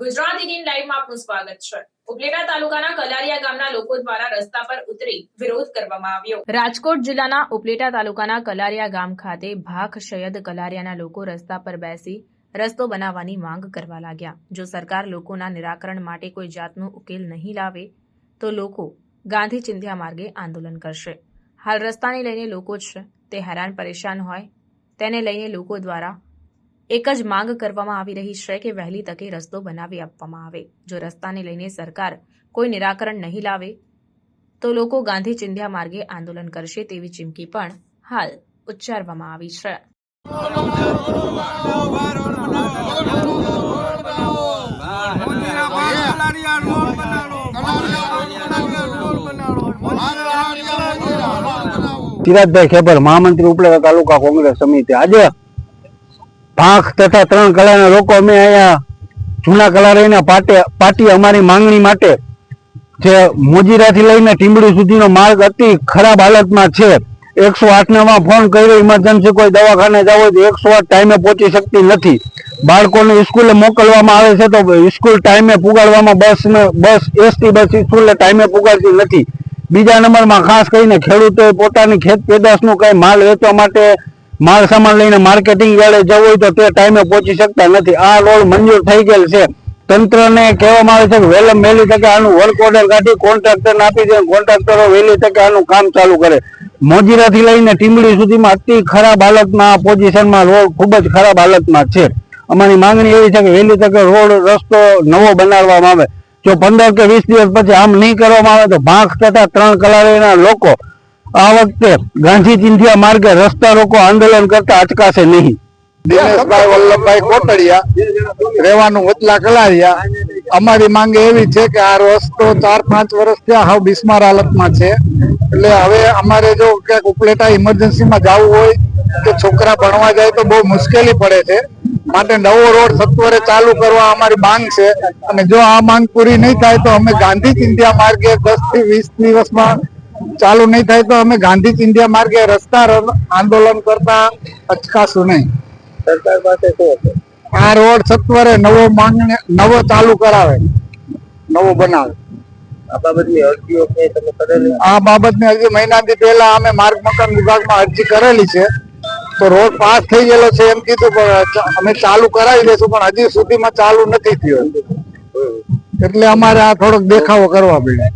ગુજરાત લાઈવમાં આપનું સ્વાગત છે. ઉપલેટા તાલુકાના કલારિયા ગામના લોકો દ્વારા રસ્તા પર ઉતરી વિરોધ કરવામાં આવ્યો. રાજકોટ જિલ્લાના ઉપલેટા તાલુકાના કલારિયા ગામ ખાતે ભાખ શયદ કલારિયાના લોકો રસ્તા પર બેસી રસ્તો બનાવવાની માંગ કરવા લાગ્યા. જો સરકાર લોકોના નિરાકરણ માટે કોઈ જાતનો ઉકેલ નહીં લાવે, તો લોકો ગાંધી ચિંધ્યા માર્ગે આંદોલન કરશે. હાલ રસ્તાને લઈને લોકો છે તે હેરાન પરેશાન હોય. તેને લઈને લોકો દ્વારા એક જ માંગ કરવામાં આવી રહી છે કે વહેલી તકે રસ્તો બનાવી આપવામાં આવે. જો રસ્તાને લઈને સરકાર કોઈ નિરાકરણ નહીં લાવે, તો લોકો ગાંધી ચિંધ્યા માર્ગે આંદોલન કરશે તેવી ચીમકી પણ હાલ ઉચ્ચારવામાં આવી છે. ચિરાગભાઈ ખેબર મહામંત્રી ઉપલેટા તાલુકા કોંગ્રેસ સમિતિ. આજે પાંખ તથા ત્રણ કલાના લોકો અમે અહીંયા જૂના કલારીના પાટે પાટી અમારી માંગણી માટે જે મોજીરાથી લઈને ટીંબડી સુધીનો માર્ગ અતિ ખરાબ હાલતમાં છે. એકસો આઠમાં ફોન કર્યો ઇમરજન્સી કોઈ દવાખાને જાવ હોય તો એકસો આઠ ટાઈમે પહોંચી શકતી નથી. બાળકોને સ્કૂલે મોકલવામાં આવે છે તો સ્કૂલ ટાઈમે પુગાડવામાં બસ બસ એસટી બસ સ્કૂલે ટાઈમે પુગાડતી નથી. બીજા નંબરમાં ખાસ કરીને ખેડૂતોએ પોતાની ખેત પેદાશનું કંઈ માલ વેચવા માટે માલ સામાન લઈને માર્કેટિંગ યાર્ડે જવું હોય તો તે ટાઈમે પહોંચી શકતા નથી. આ રોડ મંજૂર થઈ ગયેલ છે. તંત્રને કહેવામાં આવે છે કે વહેલમ વહેલી તકે આનું વર્ક ઓર્ડર કાઢી કોન્ટ્રાક્ટરને આપી દે કોન્ટ્રાક્ટરો વહેલી તકે આનું કામ ચાલુ કરે. મોજીરાથી લઈને ટીમડી સુધીમાં અતિ ખરાબ હાલતમાં આ પોઝિશનમાં રોડ ખૂબ જ ખરાબ હાલતમાં છે. અમારી માંગણી એવી છે કે વહેલી તકે રોડ રસ્તો નવો બનાવવામાં આવે. જો પંદર કે વીસ દિવસ પછી આમ નહીં કરવામાં આવે તો ભાંખ તથા ત્રણ કલારીના લોકો આ વખતે ગાંધી ચિંધ્યા માર્ગે રસ્તા રોકો આંદોલન કરતા અટકાશે નહીં. દિનેશભાઈ વલ્લભભાઈ કોટડિયા રહેવાનું વચલા કલારિયા. અમારી માંગ એવી છે કે આ રસ્તો ચાર, પાંચ વર્ષથી હાવ બિસ્માર હાલતમાં છે. એટલે હવે અમારે જો ક્યાંક ઉપલેટા ઇમરજન્સીમાં જવું હોય કે છોકરા ભણવા જાય તો બહુ મુશ્કેલી પડે છે. માટે નવો રોડ સત્વરે ચાલુ કરવા અમારી માંગ છે. અને જો આ માંગ પૂરી નહીં થાય તો અમે ગાંધી ચિંધ્યા માર્ગે દસથી વીસ દિવસમાં ચાલુ નહીં થાય તો અમે ગાંધી ચિંધ્યા માર્ગે રસ્તા આંદોલન કરતા અચકાશું નહીં. આ રોડ સત્વરે નવો માંગણે નવો ચાલુ કરાવે. નવો બનાવે. આ બાબતની અરજી મહિનાથી પહેલા અમે માર્ગ મકાન વિભાગમાં અરજી કરેલી છે. તો રોડ પાસ થઈ ગયેલો છે એમ કીધું પણ અમે ચાલુ કરાવી દઈશું પણ હજી સુધીમાં ચાલુ નથી થયો. એટલે અમારે આ થોડોક દેખાવો કરવા પડ્યો